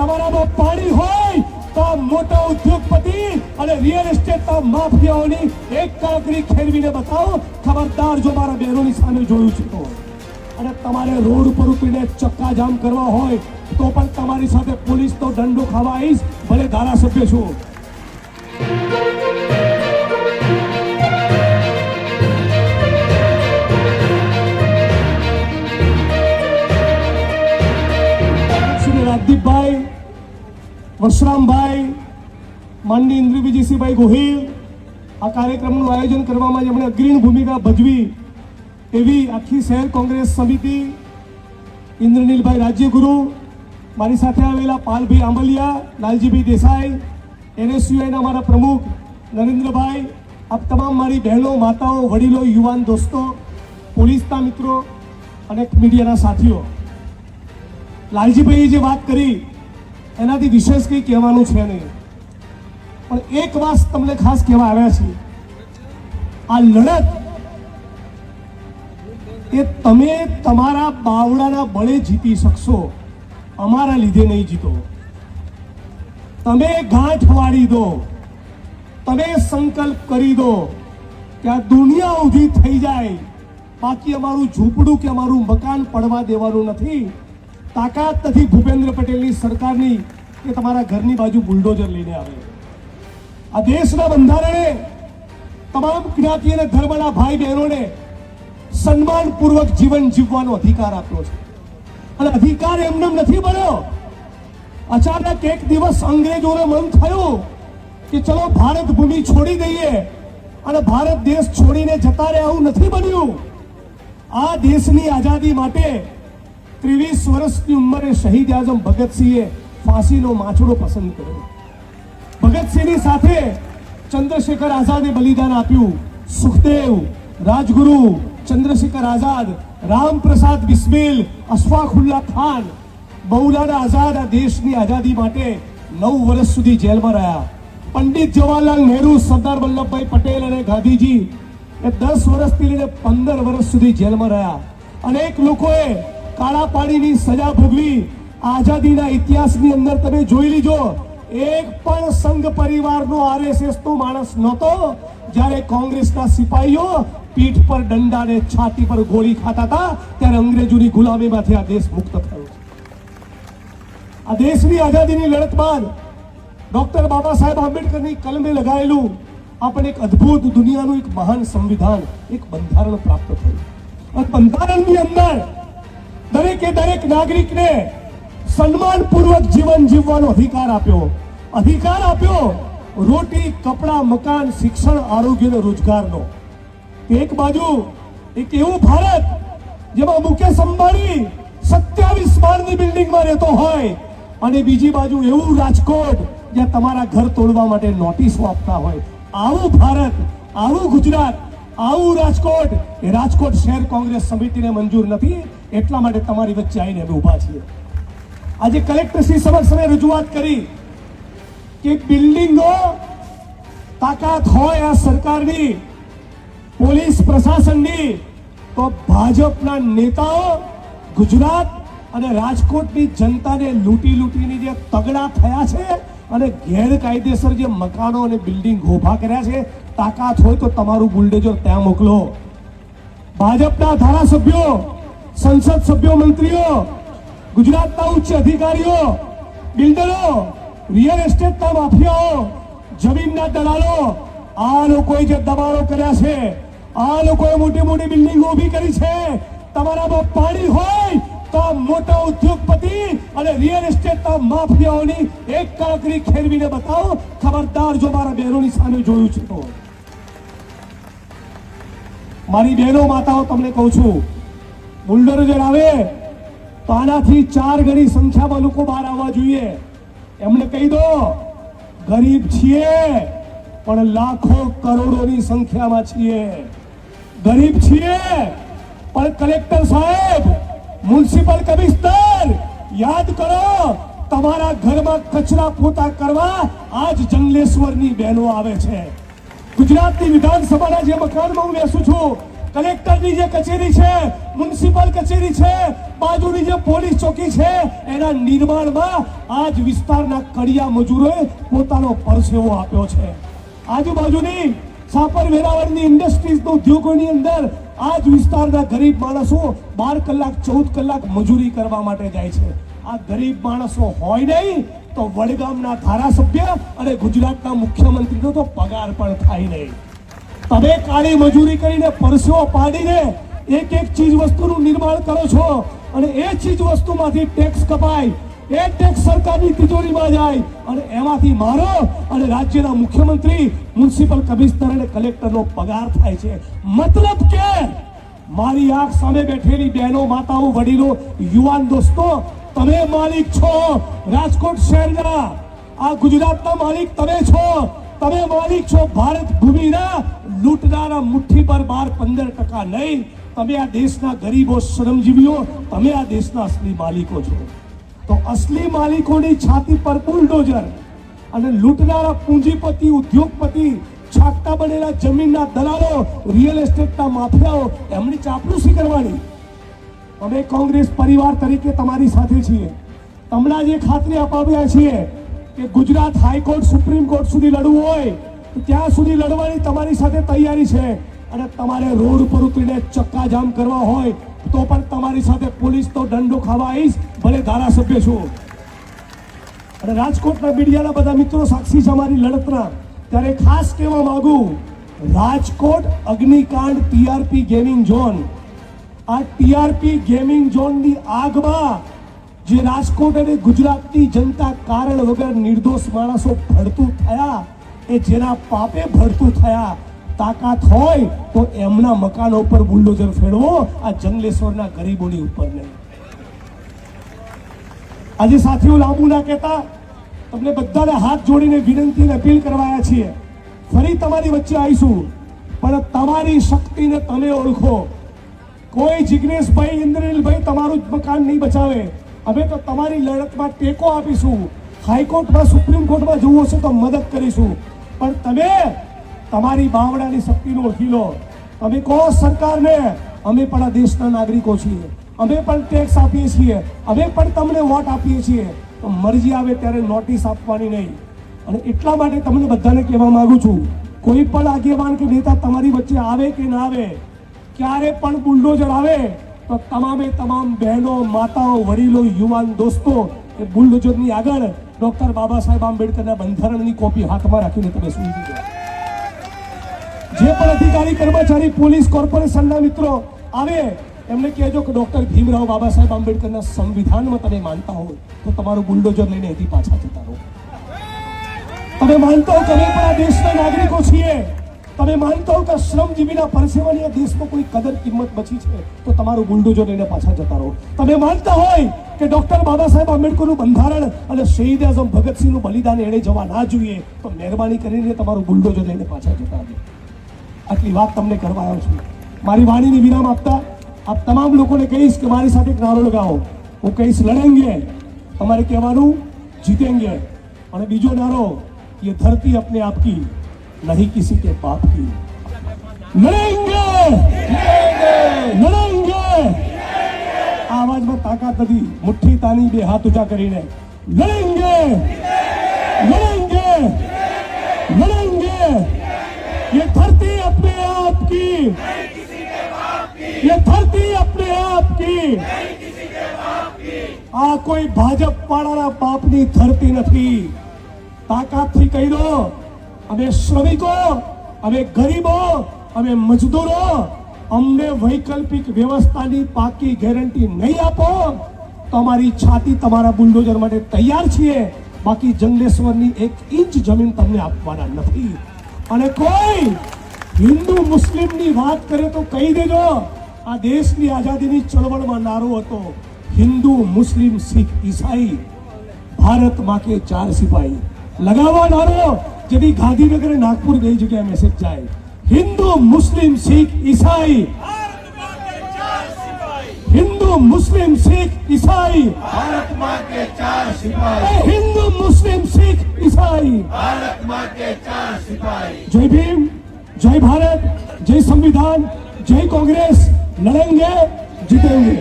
તમારામાં પાણી હોય તો મોટા ઉદ્યોગપતિ અને રિયલ એસ્ટેટના માફિયાઓની એક કાંકરી ખેરવીને બતાવો. ખબરદાર જો મારા બહેનોની સામે જોયું છે તો. અને તમારે રોડ ઉપર ઉપીને ચક્કાજામ કરવા હોય તો પણ તમારી સાથે પોલીસનો દંડો ખાવા આવીશ. ભલે ધારાસભ્ય છું. વશરામભાઈ માનની ઇન્દ્રવિજયસિંહભાઈ ગોહિલ, આ કાર્યક્રમનું આયોજન કરવામાં જેમણે અગ્રણી ભૂમિકા ભજવી એવી આખી શહેર કોંગ્રેસ સમિતિ, ઇન્દ્રનીલભાઈ રાજ્યગુરુ, મારી સાથે આવેલા પાલભાઈ આંબલિયા, લાલજીભાઈ દેસાઈ, એનએસયુઆઈના મારા પ્રમુખ નરેન્દ્રભાઈ, આપ તમામ મારી બહેનો, માતાઓ, વડીલો, યુવાન દોસ્તો, પોલીસના મિત્રો અને મીડિયાના સાથીઓ. લાલજીભાઈએ જે વાત કરી એનાથી વિશેષ કંઈ કહેવાનું છે નહીં. પણ એક વાત તમને ખાસ કહેવા આવ્યા છે. આ લડત એ તમે તમારા બાવડાના બળે જીતી શકશો. અમારા લીધે નહીં જીતો. તમે ગાંઠ વાળી દો. તમે સંકલ્પ કરી દો કે આ દુનિયા ઊભી થઈ જાય. બાકી અમારું ઝૂંપડું કે અમારું મકાન પડવા દેવાનું નથી. તાકાત નથી ભૂપેન્દ્ર પટેલની સરકારની કે તમારા ઘરની બાજુ બુલડોઝર લઈને આવે. આ દેશના બંધારણે તમામ જ્ઞાતિ અને ધર્મના ભાઈ બહેનોને સન્માનપૂર્વક જીવન જીવવાનો અધિકાર આપ્યો છે. અને અધિકાર એમને નથી બન્યો અચાનક એક દિવસ અંગ્રેજોને મન થયું કે ચલો ભારત ભૂમિ છોડી દઈએ અને ભારત દેશ છોડીને જતા રહે આવું નથી બન્યું. આ દેશની આઝાદી માટે ત્રેવીસ વર્ષની ઉંમરે શહીદ આઝમ ભગતસિંહે ફાંસીનો માછડો પસંદ કર્યો ભગતસિંહની સાથે ચંદ્રશેખર આઝાદે બલિદાન આપ્યું સુખદેવ રાજગુરુ ચંદ્રશેખર આઝાદ રામપ્રસાદ બિસ્મિલ અશફાકુલ્લા ખાન મૌલાના આઝાદ આ દેશની આઝાદી માટે નવ વર્ષ સુધી જેલમાં રહ્યા પંડિત જવાહરલાલ નહેરુ સરદાર વલ્લભભાઈ પટેલ અને ગાંધીજી એ દસ વર્ષથી લઈને પંદર વર્ષ સુધી જેલમાં રહ્યા અનેક લોકોએ પાણીની સજા ભોગવી આઝાદીના ઇતિહાસની અંદર તમે જોઈ લીજો. એક પણ સંઘ પરિવારનો આરએસએસ નો માણસ નહોતો. જ્યારે કોંગ્રેસના સિપાહીઓ પીઠ પર દંડા ને છાતી પર ગોળી ખાતા હતા, ત્યારે અંગ્રેજોની ગુલામીમાંથી આ દેશ મુક્ત થયો આ દેશની આઝાદીની લડત બાદ ડોક્ટર બાબા સાહેબ આંબેડકરની કલમે લગાવેલું આપણને એક અદ્ભુત દુનિયાનું એક મહાન સંવિધાન એક બંધારણ પ્રાપ્ત થયું. બંધારણની અંદર દરેકે દરેક નાગરિકને સન્માનપૂર્વક જીવન જીવવાનો અધિકાર આપ્યો. અધિકાર આપ્યો રોટી, કપડા, મકાન, શિક્ષણ, આરોગ્ય રોજગારનો. એક બાજુ એક એવું ભારત જેમાં મુકેશ અંબાણી સત્યાવીસ માળની બિલ્ડિંગમાં રહેતો હોય અને બીજી બાજુ એવું રાજકોટ જ્યાં તમારા ઘર તોડવા માટે નોટિસો આપતા હોય. આવું ભારત, આવું ગુજરાત, આવું રાજકોટ, એ રાજકોટ શહેર કોંગ્રેસ સમિતિને મંજૂર નથી. એટલા માટે તમારી વચ્ચે આવીને અમે ઊભા છીએ. આજે કલેક્ટરશ્રી સમક્ષ અમે રજૂઆત કરી કે બિલ્ડિંગો તાકાત હોય આ સરકારની, પોલીસ પ્રશાસનની, તો ભાજપના નેતાઓ ગુજરાત અને રાજકોટની જનતાને લૂંટી લૂંટીની જે તગડા થયા છે અને ગેરકાયદેસર જે મકાનો અને બિલ્ડિંગ ઊભા કર્યા છે, તાકાત હોય તો તમારું બુલડેઝર ત્યાં મોકલો. ભાજપના ધારાસભ્યો સંસદ સભ્યો મંત્રીઓ ગુજરાતના ઉચ્ચ અધિકારીઓ, બિલ્ડરો રિયલ એસ્ટેટના માફિયાઓ જમીનના દલાલો, આ લોકોએ જે દબાણો કર્યા છે, આ લોકોએ મોટી મોટી બિલ્ડિંગો ઊભી કરી છે, તમારામાં પાણી હોય તો મોટા ઉદ્યોગપતિ અને રિયલ એસ્ટેટના માફિયાઓની એક કાંકરી ખેરવીને બતાવો. ખબરદાર જો મારા બહેનોની સામે જોયું છે તો. મારી બહેનો માતાઓ, તમને કહું છું બુલડોઝર આવે તો આનાથી ચાર ગણી સંખ્યામાં લોકો બહાર આવવા જોઈએ. એમને કહી દો, ગરીબ છીએ, પણ લાખો કરોડોની સંખ્યામાં છીએ. ગરીબ છીએ, પણ કલેક્ટર સાહેબ, મ્યુનિસિપલ કમિશનર, યાદ કરો, તમારા ઘરમાં કચરા પોતા કરવા આજ જંગલેશ્વરની બહેનો આવે છે. ગુજરાતની વિધાનસભાના જે મકાનમાં હું બેસું છું કલેક્ટરની જે કચેરી છે, મ્યુનિસિપલ કચેરી છે, બાજુની જે પોલીસ ચોકી છે, એના નિર્માણમાં આજ વિસ્તારના કડિયા મજૂરોએ પોતાનો પરસેવો આપ્યો છે. આજુબાજુની સાપર વેરાવળની ઇન્ડસ્ટ્રીઝ ઉદ્યોગોની અંદર આજ વિસ્તારના ગરીબ માણસો બાર કલાક, ચૌદ કલાક મજૂરી કરવા માટે જાય છે. આ ગરીબ માણસો હોય નહીં તો વડગામના ધારાસભ્ય અને ગુજરાતના મુખ્યમંત્રીનો તો પગાર પણ થાય નહીં. તમે કાળી મજૂરી કરીને પરસેવો પાડીને એક એક ચીજ વસ્તુનું નિર્માણ કરો છો અને એ ચીજ વસ્તુમાંથી ટેક્સ કપાય, એ ટેક્સ સરકારની તિજોરીમાં જાય અને એમાંથી મારો અને રાજ્યના મુખ્યમંત્રી મ્યુનિસિપલ કમિશનર અને કલેક્ટરનો પગાર થાય છે. મતલબ કે મારી આંખ સામે બેઠેલી બહેનો, માતાઓ, વડીલો, યુવાન દોસ્તો, તમે માલિક છો. રાજકોટ શહેરના આ ગુજરાતના માલિક તમે છો. તમે માલિક છો ભારત ભૂમિના લૂંટનારા મુઠ્ઠી પર બાર પંદર ટકા નહીં. તમે આ દેશના ગરીબો, શ્રમજીવીઓ, તમે આ દેશના અસલી માલિકો છો. તો અસલી માલિકોની છાતી પર બુલડોઝર અને લૂંટનારા પૂંજીપતિ, ઉદ્યોગપતિ છાકતા બનેલા જમીનના દલાલો, રિયલ એસ્ટેટના માફિયાઓ, એમની ચાપલુસી કરવાની. અમે કોંગ્રેસ પરિવાર તરીકે તમારી સાથે છીએ. તમને જે ખાતરી અપાવ્યા છીએ કે ગુજરાત હાઈકોર્ટ, સુપ્રીમ કોર્ટ સુધી લડવું હોય, તો ત્યાં સુધી લડવાની તમારી સાથે તૈયારી છે. અને તમારે રોડ ઉપર ઉતરીને ચક્કાજામ કરવા હોય, તો પણ તમારી સાથે પોલીસ તો દંડો ખાવા આવીશ, ભલે ધારાસભ્ય છું. અને રાજકોટના મીડિયાના બધા મિત્રો સાક્ષી છે અમારી લડતના. ત્યારે ખાસ કહેવા માંગુ, રાજકોટ અગ્નિકાંડ ટીઆરપી ગેમિંગ ઝોન. આ ટીઆરપી ગેમિંગ ઝોનની આગમાં જે રાજકોટ અને ગુજરાતની જનતા કારણ વગર નિર્દોષ માણસો ભડતું થયા, એ જેના પાપે ભડતું થયા. તાકાત હોય તો એમના મકાનો ઉપર બુલડોઝર ફેરવો, આ જંગલેશ્વરના ગરીબોની ઉપર નહીં. આજે સાથીઓ લાંબુ ના કહેતા, તમને બધાને હાથ જોડીને વિનંતી અને અપીલ કરવાયા છીએ. ફરી તમારી વચ્ચે આવીશું, પણ તમારી શક્તિને તમે ઓળખો. કોઈ જિગ્નેશભાઈ, ઇન્દ્રનીલભાઈ તમારું જ મકાન નહીં બચાવે. અમે તો તમારી લડતમાં ટેકો આપીશું. હાઈકોર્ટમાં સુપ્રીમ કોર્ટમાં જવું હશે તો મદદ કરીશું. પણ તમે તમારી બાવડાની શક્તિનો ઓળખી લો તમે કહો સરકારને, અમે પણ આ દેશના નાગરિકો છીએ. અમે પણ ટેક્સ આપીએ છીએ. અમે પણ તમને વોટ આપીએ છીએ. તો મરજી આવે ત્યારે નોટિસ આપવાની નહીં. અને એટલા માટે તમને બધાને કહેવા માંગુ છું, કોઈ પણ આગેવાન કે નેતા તમારી વચ્ચે આવે કે ના આવે, ક્યારે પણ બુલડોઝર આવે તો તમામે તમામ બહેનો, માતાઓ, વડીલો, યુવાન દોસ્તો, એ બુલડોઝરની આગળ ડોક્ટર બાબા સાહેબ આંબેડકરના બંધારણની કોપી હાથમાં રાખીને તમે સુઈ દીધો જે પણ અધિકારી, કર્મચારી, પોલીસ કોર્પોરેશનના મિત્રો આવે, એમને કહેજો કે ડોક્ટર ભીમરાવ બાબા સાહેબ આંબેડકરના સંવિધાનમાં તમે માનતા હો તો તમારું બુલડોઝર લઈને અહીંથી પાછા જતા રહો. તમે માનતા હો તમે પણ આ દેશના નાગરિકો છીએ. તમે માનતા હો કે શ્રમજીવીના પરસેવાની આ દેશમાં કોઈ કદર કિંમત બચી છે? તો તમારું બુલડોઝર લઈને પાછા જતા રહો. તમે માનતા હોય કે ડોક્ટર બાબા સાહેબ આંબેડકરનું બંધારણ અને શહીદ આઝમ ભગતસિંહનું બલિદાન એણે જવા ના જોઈએ, તો મહેરબાની કરીને તમારું બુલડોઝર લઈને પાછા જતા રહો. આટલી વાત તમને કરવા આવ્યો છું. મારી વાણીને વિરામ આપતા આપ તમામ લોકોને કહીશ કે મારી સાથે એક નારો લગાવો હું કહીશ, લડેંગે. તમારે કહેવાનું જીતેંગે. અને બીજો નારો યે ધરતી અપને આપકી नहीं किसी के बाप की લડેંગે લડેંગે આ અવાજમાં તાકાત નથી મુઠ્ઠી તાની બે હાથ ઊંચા કરીને લડેંગે લડેંગે લડેંગે ये धरती अपने आप की ये धरती अपने आप की આ કોઈ ભાજપ વાળાના બાપની ધરતી નથી તાકાતથી કહી દો અમે શ્રમિકો, અમે ગરીબો, અમે મજદૂરો, અમને વૈકલ્પિક વ્યવસ્થાની પાકી ગેરંટી નહીં આપો, તો અમારી છાતી તમારા બુલડોઝર માટે તૈયાર છીએ. બાકી જંગલેશ્વરની એક ઇંચ જમીન તમને આપવાના નથી. અને કોઈ હિન્દુ મુસ્લિમની વાત કરે તો કહી દેજો, આ દેશની આઝાદીની ચળવળમાં નારો હતો. હિન્દુ મુસ્લિમ શીખ ઈસાઈ, ભારતમાં કે ચાર સિપાહી. લગાવવા નારો જેથી ગાંધીનગર અને નાગપુર બે જગ્યાએ મેસેજ જાય હિન્દુ મુસ્લિમ શીખ ઈસાઈ હિન્દુ મુસ્લિમ શીખ ઈસાઈ भारत माँ के चार એ सिपाही હિન્દુ મુસ્લિમ શીખ ઈસાઈ भारत माँ के चार सिपाही જય ભીમ જય ભારત જય સંવિધાન जय कांग्रेस लड़ेंगे जीतेंगे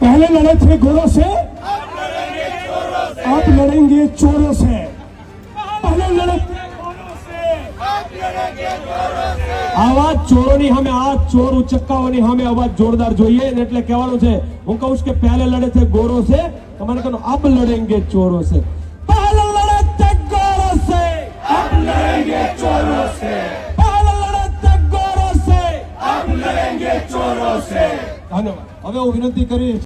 पहले लड़े थे गोरों से अब लड़ेंगे चोरों से पहले लड़े थे गोरों से આવા ચોરોની સામે આ ચોર ઉચક્કાઓની સામે અવાજ જોરદાર જોઈએ ને એટલે કહેવાનું છે હું કહું છું કે પહેલે લડે છે ગોરો છે તમારે કહો અબ લડેંગે ચોરો છે પહેલે લડે છે ગોરો છે अब लड़ेंगे चोरों से પહેલે લડે છે ગોરો છે अब लड़ेंगे चोरों से ધન્યવાદ હવે હું વિનંતી કરીશ